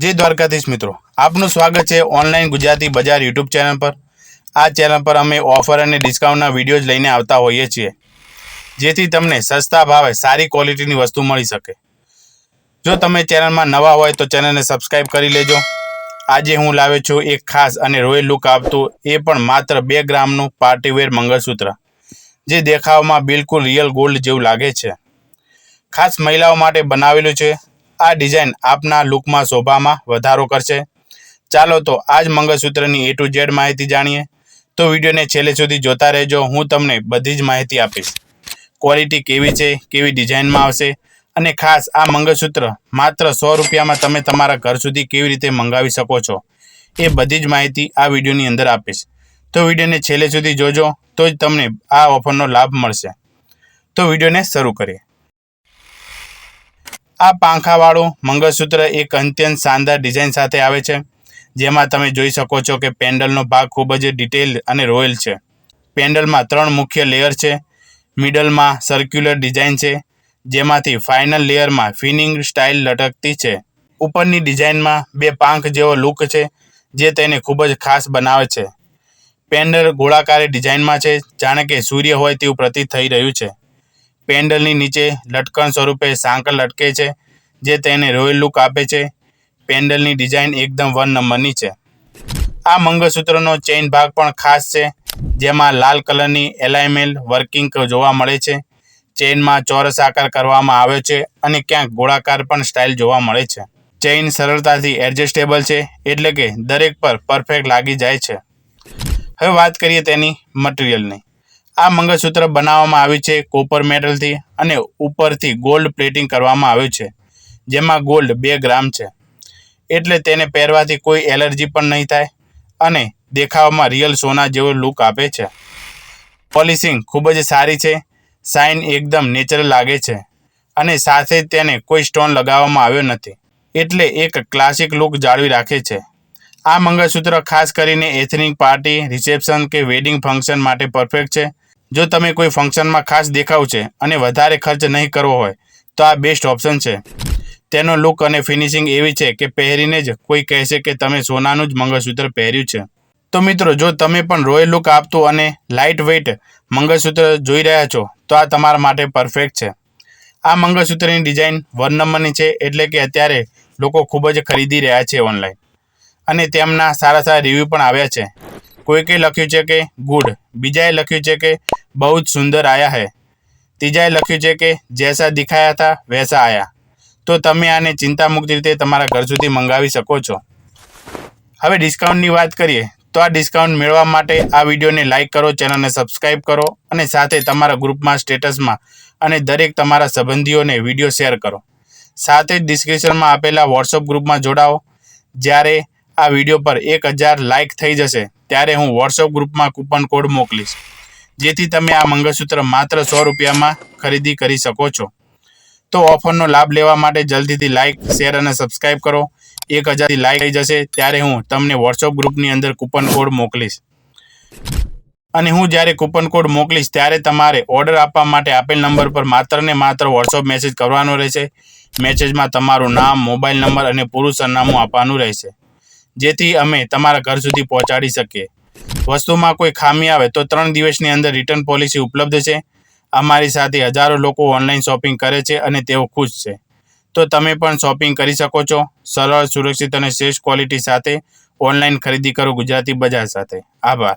જય દ્વારકાધીશ મિત્રો. આપનું સ્વાગત છે ઓનલાઈન ગુજરાતી બજાર યુટ્યુબ ચેનલ પર. આ ચેનલ પર અમે ઓફર અને ડિસ્કાઉન્ટના વિડીયોઝ લઈને આવતા હોઈએ છીએ. જેથી તમને સસ્તા ભાવે સારી ક્વોલિટીની વસ્તુ મળી શકે. જો તમે ચેનલમાં નવા હોય તો ચેનલને સબસ્ક્રાઈબ કરી લેજો. આજે હું લાવ્યો છું એક ખાસ અને રોયલ લુક આપતું એ પણ માત્ર બે ગ્રામનું પાર્ટીવેર મંગળસૂત્ર. જે દેખાવમાં બિલકુલ રિયલ ગોલ્ડ જેવું લાગે છે. ખાસ મહિલાઓ માટે બનાવેલું છે. આ ડિઝાઇન આપના લુકમાં શોભામાં વધારો કરશે. ચાલો તો આજ મંગળસૂત્રની એ ટુ ઝેડ માહિતી જાણીએ. તો વિડીયોને છેલ્લે સુધી જોતા રહેજો. હું તમને બધી જ માહિતી આપીશ. ક્વોલિટી કેવી છે? કેવી ડિઝાઇનમાં આવશે? અને ખાસ આ મંગળસૂત્ર માત્ર સો રૂપિયામાં તમે તમારા ઘર સુધી કેવી રીતે મંગાવી શકો છો? એ બધી જ માહિતી આ વિડીયોની અંદર આપીશ. તો વિડીયોને છેલ્લે સુધી જોજો તો જ તમને આ ઓફરનો લાભ મળશે. તો વિડીયોને શરૂ કરીએ. આ પાંખાવાળું મંગળસૂત્ર એક અત્યંત શાનદાર ડિઝાઇન સાથે આવે છે, જેમાં તમે જોઈ શકો છો કે પેન્ડલનો ભાગ ખૂબ જ ડિટેલ અને રોયલ છે. પેન્ડલમાં ત્રણ મુખ્ય લેયર છે. મિડલમાં સર્ક્યુલર ડિઝાઇન છે, જેમાંથી ફાઇનલ લેયરમાં ફિનિંગ સ્ટાઇલ લટકતી છે. ઉપરની ડિઝાઇનમાં બે પાંખ જેવો લુક છે, જે તેને ખૂબ જ ખાસ બનાવે છે. પેન્ડલ ગોળાકારી ડિઝાઇનમાં છે, જાણે કે સૂર્ય હોય તેવું પ્રતીત થઈ રહ્યું છે. પેન્ડલની નીચે લટકણ સ્વરૂપે સાંકળ લટકે છે, જે તેને રોયલ લુક આપે છે. પેન્ડલની ડિઝાઇન એકદમ વન નંબરની છે. આ મંગળસૂત્રનો ચેઇન ભાગ પણ ખાસ છે, જેમાં લાલ કલરની એલાઇમેલ વર્કિંગ જોવા મળે છે. ચેઇનમાં ચોરસ આકાર કરવામાં આવ્યો છે અને ક્યાંક ગોળાકાર પણ સ્ટાઇલ જોવા મળે છે. ચેઇન સરળતાથી એડજસ્ટેબલ છે, એટલે કે દરેક પર પરફેક્ટ લાગી જાય છે. હવે વાત કરીએ તેની મટીરિયલની. આ મંગળસૂત્ર બનાવવામાં આવ્યું છે કોપર મેટલથી અને ઉપરથી ગોલ્ડ પ્લેટિંગ કરવામાં આવ્યું છે, જેમાં ગોલ્ડ બે ગ્રામ છે. એટલે તેને પહેરવાથી કોઈ એલર્જી પણ નહીં થાય અને દેખાવમાં રિયલ સોના જેવો લુક આપે છે. પોલિશિંગ ખૂબ જ સારી છે સાઇન એકદમ નેચરલ લાગે છે અને સાથે તેને કોઈ સ્ટોન લગાવવામાં આવ્યો નથી. એટલે એક ક્લાસિક લુક જાળવી રાખે છે. આ મંગળસૂત્ર ખાસ કરીને એથનિક પાર્ટી રિસેપ્શન કે વેડિંગ ફંક્શન માટે પરફેક્ટ છે જો તમે કોઈ ફંક્શનમાં ખાસ દેખાવ છે અને વધારે ખર્ચ નહીં કરવો હોય, તો આ બેસ્ટ ઓપ્શન છે. તેનો લુક અને ફિનિશિંગ એવી છે કે પહેરીને જ કોઈ કહેશે કે તમે સોનાનું જ મંગળસૂત્ર પહેર્યું છે. તો મિત્રો, જો તમે પણ રોયલ લુક આપતું અને લાઇટ વેઇટ મંગળસૂત્ર જોઈ રહ્યા છો, તો આ તમારા માટે પરફેક્ટ છે. આ મંગળસૂત્રની ડિઝાઇન વન નંબરની છે એટલે કે અત્યારે લોકો ખૂબ જ ખરીદી રહ્યા છે ઓનલાઈન અને તેમના સારા સારા રિવ્યૂ પણ આવ્યા છે. કોઈકે લખ્યું છે કે ગુડ બીજાએ લખ્યું છે કે બહુ જ સુંદર આયા હે. ત્રીજાએ લખ્યું છે કે જૈસા દિખાયા હતા વૈસા આયા. તો તમે આને ચિંતામુક્ત રીતે તમારા ઘર સુધી મંગાવી શકો છો. હવે ડિસ્કાઉન્ટની વાત કરીએ, તો આ ડિસ્કાઉન્ટ મેળવવા માટે આ વિડીયોને લાઇક કરો, ચેનલને સબસ્ક્રાઇબ કરો અને સાથે તમારા ગ્રુપમાં, સ્ટેટસમાં અને દરેક તમારા સંબંધીઓને વીડિયો શેર કરો. સાથે જ ડિસ્ક્રિપ્શનમાં આપેલા વોટ્સઅપ ગ્રુપમાં જોડાઓ. જ્યારે આ વીડિયો પર એક હજાર લાઇક થઈ જશે, ત્યારે હું વોટ્સઅપ ગ્રુપમાં કૂપન કોડ મોકલીશ, જેથી તમે આ મંગળસૂત્ર માત્ર સો રૂપિયામાં ખરીદી કરી શકો છો. તો ઓફરનો લાભ લેવા માટે જલ્દીથી લાઇક શેર અને સબસ્ક્રાઇબ કરો. એક હજારથી લાઇક થઈ જશે, ત્યારે હું તમને વોટ્સઅપ ગ્રુપની અંદર કૂપન કોડ મોકલીશ. અને હું જ્યારે કૂપન કોડ મોકલીશ, ત્યારે તમારે ઓર્ડર આપવા માટે આપેલ નંબર પર માત્ર ને માત્ર વોટ્સઅપ મેસેજ કરવાનો રહેશે. મેસેજમાં તમારું નામ મોબાઈલ નંબર અને પૂરું સરનામું આપવાનું રહેશે. જેથી અમે તમારા ઘર સુધી પહોંચાડી શકીએ. વસ્તુમાં કોઈ ખામી આવે તો ત્રણ દિવસની અંદર રિટર્ન પોલિસી ઉપલબ્ધ છે. અમારી સાથે હજારો લોકો ઓનલાઈન શોપિંગ કરે છે અને તેઓ ખુશ છે. તો તમે પણ શોપિંગ કરી શકો છો. સરળ, સુરક્ષિત અને શ્રેષ્ઠ ક્વોલિટી સાથે ઓનલાઈન ખરીદી કરો ગુજરાતી બજાર સાથે. આભાર.